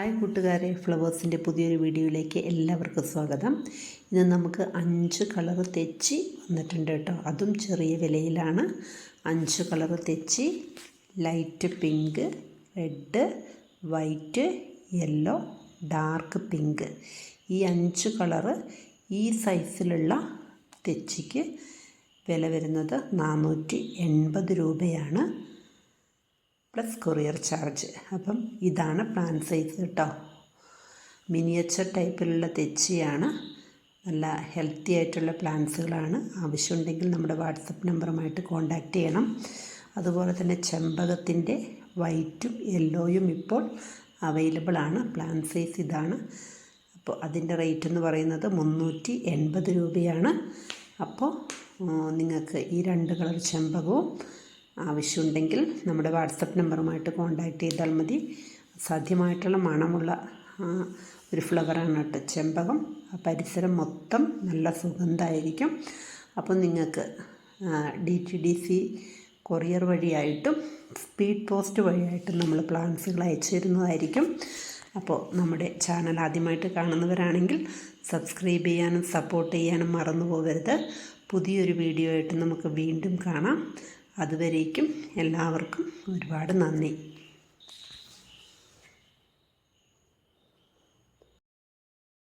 Hi കൂട്ടുകാരെ ഫ്ലവേഴ്സിന്റെ പുതിയൊരു വീഡിയോയിലേക്ക് എല്ലാവർക്കും സ്വാഗതം. ഇന്ന് നമുക്ക് അഞ്ച് കളർ തെച്ചി വന്നിട്ടുണ്ട് കേട്ടോ. അതും ചെറിയ വിലയിലാണ്. അഞ്ച് കളർ തെച്ചി light pink red white yellow dark pink. ഈ അഞ്ച് കളറ് ഈ സൈസിലുള്ള തെച്ചിക്ക് വില വരുന്നത് നാനൂറ്റി എൺപത് രൂപയാണ്. Plus courier charge. അപ്പം ഇതാണ് പ്ലാൻ സൈസ് കേട്ടോ. മിനിയേച്ചർ ടൈപ്പിലുള്ള തെച്ചിയാണ്. നല്ല ഹെൽത്തി ആയിട്ടുള്ള പ്ലാന്റ്സുകളാണ് ആവശ്യമുണ്ടെങ്കിൽ നമ്മുടെ വാട്സപ്പ് നമ്പറുമായിട്ട് കോൺടാക്റ്റ് ചെയ്യണം. അതുപോലെ തന്നെ ചെമ്പകത്തിന്റെ വൈറ്റും യെല്ലോയും ഇപ്പോൾ അവൈലബിൾ ആണ്. പ്ലാൻ സൈസ് ഇതാണ്. അപ്പോൾ അതിന്റെ റേറ്റ് എന്ന് പറയുന്നത് മുന്നൂറ്റി എൺപത് രൂപയാണ്. അപ്പോൾ നിങ്ങൾക്ക് ഈ രണ്ട് കളർ ചെമ്പകവും ആവശ്യമുണ്ടെങ്കിൽ നമ്മുടെ വാട്സപ്പ് നമ്പറുമായിട്ട് കോൺടാക്റ്റ് ചെയ്താൽ മതി. സാധ്യമായിട്ടുള്ള മണമുള്ള ഒരു ഫ്ലവറാണ് കേട്ടോ ചെമ്പകം. പരിസരം മൊത്തം നല്ല സുഗന്ധമായിരിക്കും അപ്പോൾ നിങ്ങൾക്ക് D T D C courier വഴിയായിട്ടും speed post വഴിയായിട്ടും നമ്മൾ പ്ലാൻസുകൾ അയച്ചു തരുന്നതായിരിക്കും. അപ്പോൾ നമ്മുടെ ചാനൽ ആദ്യമായിട്ട് കാണുന്നവരാണെങ്കിൽ സബ്സ്ക്രൈബ് ചെയ്യാനും സപ്പോർട്ട് ചെയ്യാനും മറന്നു പോകരുത്. പുതിയൊരു വീഡിയോ ആയിട്ട് നമുക്ക് വീണ്ടും കാണാം. അതുവരേക്കും എല്ലാവർക്കും ഒരുപാട് നന്ദി.